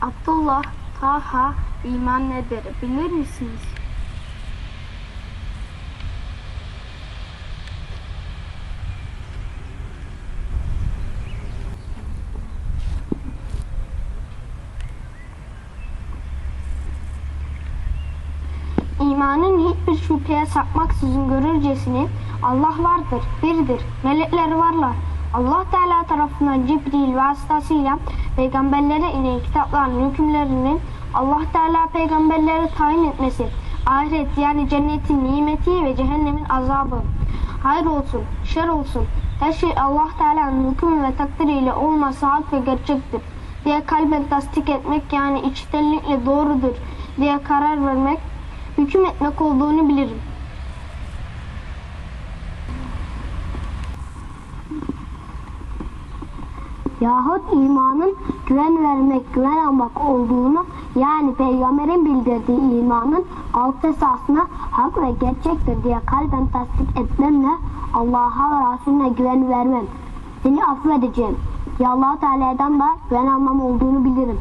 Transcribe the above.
Abdullah, Taha iman nedir bilir misiniz? İmanın hiçbir şüpheye sapmaksızın görürcesine Allah vardır, birdir, melekler varlar. Allah Teala tarafından Cibril vasıtasıyla peygamberlere inen kitapların hükümlerini Allah Teala peygamberlere tayin etmesi, ahiret yani cennetin nimeti ve cehennemin azabı. Hayır olsun, şer olsun, her şey Allah Teala'nın hükmü ve takdiriyle olması hak ve gerçektir diye kalben tasdik etmek yani içtenlikle doğrudur diye karar vermek hüküm etmek olduğunu bilirim. Yahut imanın güven vermek, güven almak olduğunu yani peygamberin bildirdiği imanın alt esasına hak ve gerçektir diye kalben tasdik etmemle Allah'a ve Resulüne güven vermem. Seni affedeceğim. Ya allah Teala'dan da güven almam olduğunu bilirim.